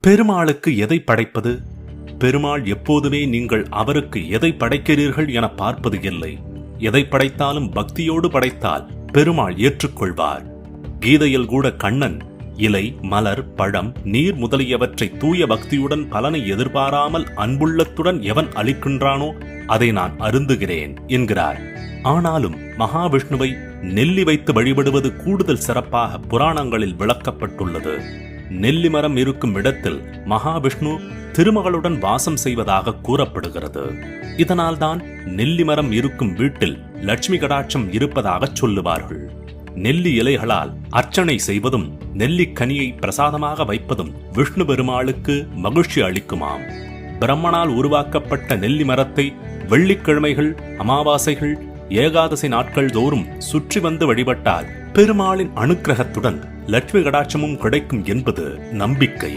பெருமாளுக்கு எதை படைப்பது? பெருமாள் எப்போதுமே நீங்கள் அவருக்கு எதை படைக்கிறீர்கள் என பார்ப்பது இல்லை. எதை படைத்தாலும் பக்தியோடு படைத்தால் பெருமாள் ஏற்றுக்கொள்வார். கீதையில் கூட கண்ணன் இலை மலர் பழம் நீர் முதலியவற்றை தூய பக்தியுடன் பலனை எதிர்பாராமல் அன்புள்ளத்துடன் எவன் அளிக்கின்றானோ அதை நான் அருந்துகிறேன் என்கிறார். ஆனாலும் மகாவிஷ்ணுவை நெல்லி வைத்து வழிபடுவது கூடுதல் சிறப்பாக புராணங்களில் விளக்கப்பட்டுள்ளது. நெல்லி மரம் இருக்கும் இடத்தில் மகாவிஷ்ணு திருமகளுடன் வாசம் செய்வதாக கூறப்படுகிறது. இதனால்தான் நெல்லி மரம் இருக்கும் வீட்டில் லட்சுமி கடாட்சம் இருப்பதாக சொல்லுவார்கள். நெல்லி இலைகளால் அர்ச்சனை செய்வதும் நெல்லிக்கனியை பிரசாதமாக வைப்பதும் விஷ்ணு பெருமாளுக்கு மகிழ்ச்சி அளிக்குமாம். பிரம்மனால் உருவாக்கப்பட்ட நெல்லி மரத்தை வெள்ளிக்கிழமைகள் அமாவாசைகள் ஏகாதசி நாட்கள் தோறும் சுற்றி வந்து வழிபட்டால் பெருமாளின் அனுக்கிரகத்துடன் லட்சுமி கடாட்சமும் கிடைக்கும் என்பது நம்பிக்கை.